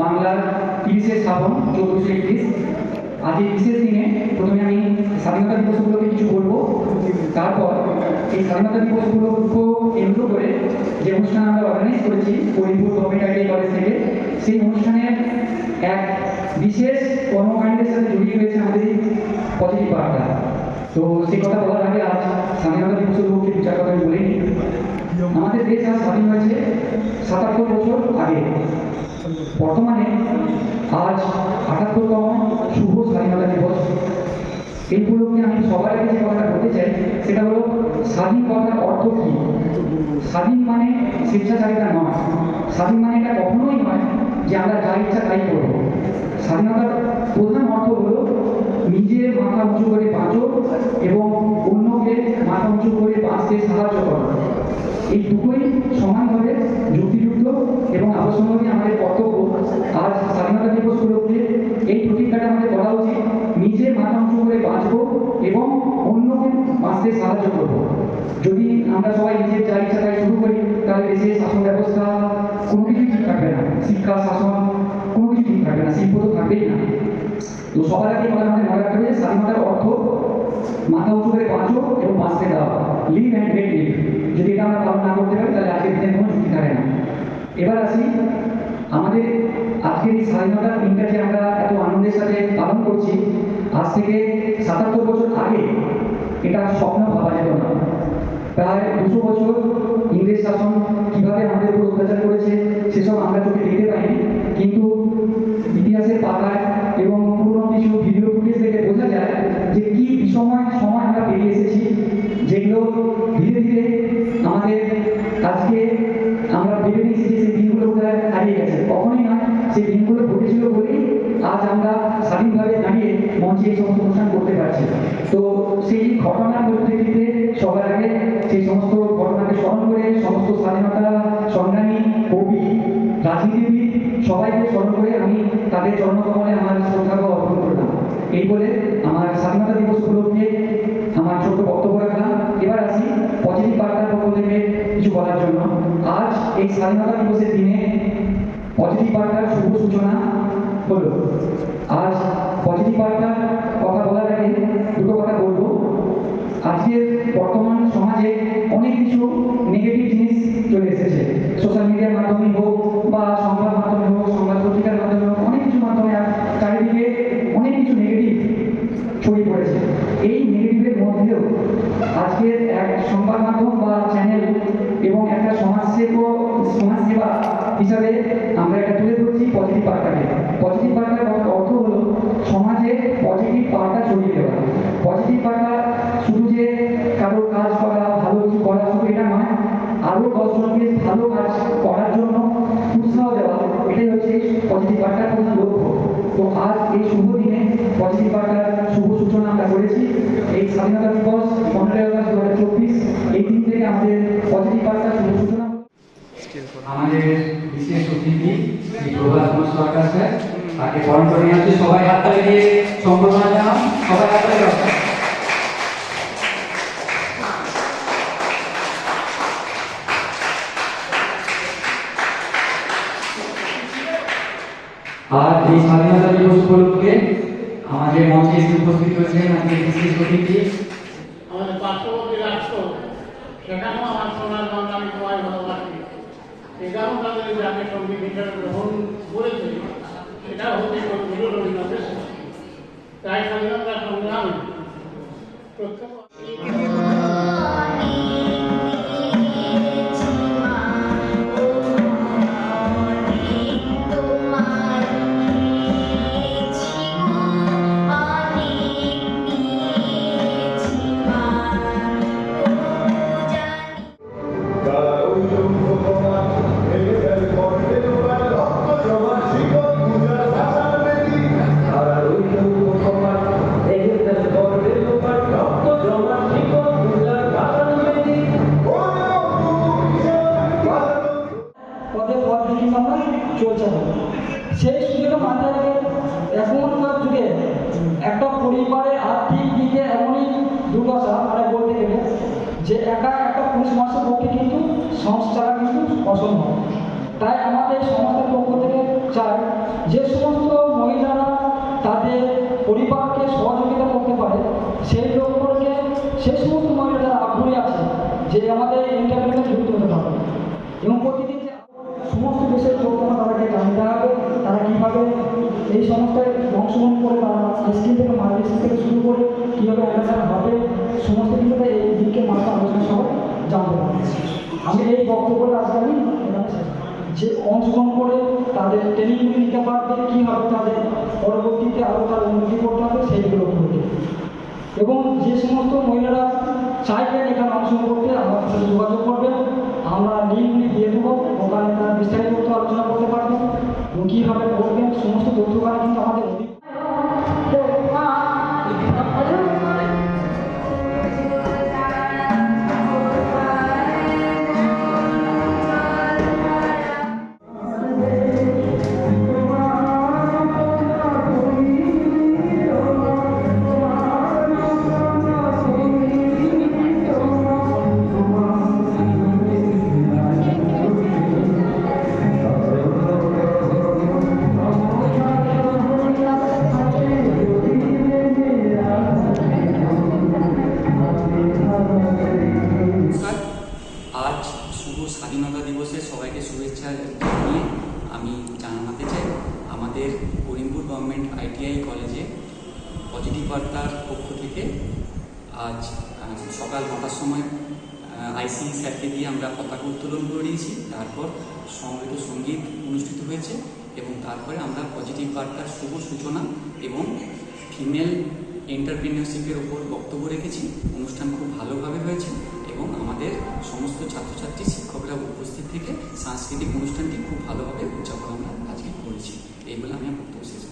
বাংলার তিরিশে শ্রাবণ চৌদ্দশো একত্রিশ আজ এই বিশেষ দিনে প্রথমে আমি স্বাধীনতা দিবস কিছু বলব তারপর এই স্বাধীনতা দিবস কেন্দ্র করে যে অনুষ্ঠান আমরা অর্গানাইজ করেছি করিমপুর গভর্নমেন্ট কলেজ থেকে, সেই অনুষ্ঠানের এক বিশেষ কর্মকাণ্ডের সাথে জড়িয়ে রয়েছে আমাদের পজিটিভ বার্তা। তো সেই কথা বলার আগে আজ স্বাধীনতা দিবস উপলক্ষে দু চার কথা বলে। আমাদের দেশ আজ স্বাধীন হয়েছে সাতাত্তর বছর আগে। বর্তমানে আজ আটাত্তরতম শুভ স্বাধীনতা দিবস। এই উপলক্ষে আমি আগে যে কথাটা বলতে চাই, সেটা হলো স্বাধীন কথার অর্থ কী? স্বাধীন মানে স্বেচ্ছাচারিতা নয়। স্বাধীন মানে এটা কখনোই নয় যে আমরা যা ইচ্ছা তাই করব। স্বাধীনতার প্রধান অর্থ হলো নিজের মাথা উঁচু করে বাঁচো এবং অন্যকে মাথা উঁচু করে বাঁচতে সাহায্য করো। এই দুটোই সমানভাবে যুক্তিযুক্ত এবং আবশ্যকভাবে আমাদের কর্তব্য। আজ স্বাধীনতা দিবস উপলক্ষে এই প্রতিজ্ঞাটা আমাদের করা উচিত। নিজে মাথা উঁচু করে বাঁচবো এবং অন্যকে বাঁচতে সাহায্য করব। যদি আমরা সবাই নিজের যা ইচ্ছা শুরু করি, তাহলে দেশের শাসন ব্যবস্থা কোনো কিছুই ঠিক থাকবে না। শিক্ষা, শাসন কোনো কিছু ঠিক থাকবে না। শিল্প তো থাকবেই না। তো সবার আগে কথা আমাদের মনে রাখতে হবে স্বাধীনতার অর্থ মাথা উঁচু করে বাঁচো এবং বাঁচতে দেওয়া লিভ অ্যান্ড লিভ যদি এটা আমরা পালন না করতে পারি, তাহলে আজকের দিনে কোনো যুক্তি থাকে না। এবার আসি, আমাদের আজকের এই স্বাধীনতার দিনটা যে আমরা এত আনন্দের সাথে পালন করছি, আজ থেকে সাতাত্তর বছর আগে এটা স্বপ্ন ভাবা যেত না। প্রায় দুশো বছর ইংরেজ শাসন কীভাবে আমাদের উপর অত্যাচার করেছে, সেসব আমরা চোখে দেখতে পাইনি। কিন্তু ইতিহাসের পাতায় এবং পুরনো কিছু ভিডিও ফুটেজ দেখে বোঝা যায় যে কি বিষময় সময় আমরা পেরিয়ে এসেছি, যেগুলো ধীরে ধীরে আমাদের আজকে আমরা ভেবে নিয়েছি যে সেই দিনগুলো হারিয়ে গেছে। কখনোই নয় সেই দিনগুলো ঘটেছিল বলেই আজ আমরা স্বাধীনভাবে দাঁড়িয়ে মঞ্চে এই সমস্ত অনুষ্ঠান করতে পারছি তো সেই ঘটনার পরিপ্রেক্ষিতে সবার আগে সেই সমস্ত ঘটনাকে স্মরণ করে সমস্ত স্বাধীনতা সংগ্রামী, কবি, রাজনীতিবিদ সবাইকে স্মরণ করে আমি তাদের জন্মকমলে আমার শ্রদ্ধার্ঘ অর্পণ করলাম। এই বলে এই স্বাধীনতা দিবসের দিনে পজিটিভ বার্তার শুভ সূচনা হলো। আজ পজিটিভ বার্তার কথা বলার আগে দুটো কথা বলব। আজকের বর্তমান সমাজে অনেক কিছু নেগেটিভ জিনিস চলে এসেছে। সোশ্যাল মিডিয়ার মাধ্যমে হোক বা সংবাদ মাধ্যমে হোক, সংবাদ পত্রিকার মাধ্যমে হোক, অনেক কিছু মাধ্যমে চারিদিকে অনেক কিছু নেগেটিভ ছড়িয়ে পড়েছে। এই মধ্যেও আজকের এক সংবাদ মাধ্যম বা চ্যানেল এবং একটা সমাজসেবা সমাজসেবা হিসাবে আমরা এটা তুলে ধরছি পজিটিভ বার্তাকে পজিটিভ বার্তার অর্থ হলো সমাজে পজিটিভ বার্তা ছড়িয়ে দেওয়া। পজিটিভ বার্তা শুধু যে কারও কাজ করা, ভালো কিছু করা শুধু এটা নয় আরও দশজনকে ভালো কাজ করার জন্য উৎসাহ দেওয়া, এটাই হচ্ছে পজিটিভ বার্তার প্রধান লক্ষ্য। তো আজ এই শুভ দিনে পজিটিভ বার্তার শুভ সূচনা আমরা করেছি এই স্বাধীনতা দিবস, পনেরোই আগস্ট দু হাজার চব্বিশ, এই দিন থেকে আমাদের পজিটিভ বার্তার শুভ আমাদের বিশেষ অতিথি শ্রী প্রভাত কুমার সরকার স্যার, তাকে বরণ করে নিয়ে সবাই হাত তালি দিয়ে সম্বর্ধনা জানান সবাই হাত তালি। আর এই স্বাধীনতা দিবস উপলক্ষে আমাদের মঞ্চে এসে উপস্থিত হয়েছেন আজকে বিশেষ অতিথি। আমাদের পার্শ্ববর্তী রাষ্ট্র, সেখানেও আমার সোনার বাংলা আমি সবাই ভালোবাসি। সেখানেও তাদের জাতীয় সংগীত হিসাবে গ্রহণ পদ আমরা চলছে। না সেই সুযোগে মাথায় রেখে এখনকার যুগে একটা পরিবারের আর্থিক দিকে এমনই দুর্দশা মানে বলতে গেলে, যে একা একটা পুরুষ মানুষের পক্ষে কিন্তু চালা কিন্তু অসম্ভব। তাই আমাদের সমাজের পক্ষ থেকে চাই যে সমস্ত মহিলারা তাদের পরিবারকে সহযোগিতা করতে পারে, সেই লক্ষ্যকে সেই সমস্ত মহিলা যারা আগ্রহী আছে যে আমাদের ইন্টারভিউতে যুক্ত হতে পারবে এবং প্রতিদিন যে সমস্ত দেশের যোগ্যতা তাদেরকে জানতে হবে তারা কীভাবে এই সংস্থায় অংশগ্রহণ করে তারা স্কিল থেকে মার্কেট থেকে শুরু করে কীভাবে অ্যান্ডারস্ট্যান্ড হবে, সমস্ত কিছু এই দিকে মাত্র আলোচনা সহ জানতে আমি এই বক্তব্যটা আজকে আমি। যে অংশগ্রহণ করে তাদের ট্রেনিংগুলি নিতে পারবে কীভাবে তাদের পরবর্তীতে আরও তার উন্নতি করতে হবে, সেইগুলো করতে এবং যে সমস্ত মহিলারা চাইবেন এখানে অংশগ্রহণ করতে, আমার সাথে যোগাযোগ করবেন। আমরা লিঙ্কগুলি দিয়ে দেবো, ওখানে তারা বিস্তারিত আলোচনা করতে পারবেন এবং কীভাবে করবেন, সমস্ত তথ্য কিন্তু আমাদের আইটিআই কলেজে পজিটিভ বার্তার পক্ষ থেকে আজ সকাল নটার সময় আইসি স্যারকে দিয়ে আমরা পতাকা উত্তোলন করিয়েছি তারপর সমবেত সংগীত অনুষ্ঠিত হয়েছে এবং তারপরে আমরা পজিটিভ বার্তার শুভ সূচনা এবং ফিমেল এন্টারপ্রিনিয়রশিপের ওপর বক্তব্য রেখেছি। অনুষ্ঠান খুব ভালোভাবে হয়েছে এবং আমাদের সমস্ত ছাত্রছাত্রী, শিক্ষকরা উপস্থিত থেকে সাংস্কৃতিক অনুষ্ঠানটি খুব ভালোভাবে উদযাপন আমরা আজকে করেছি। এই বলে আমি বক্তব্য শেষ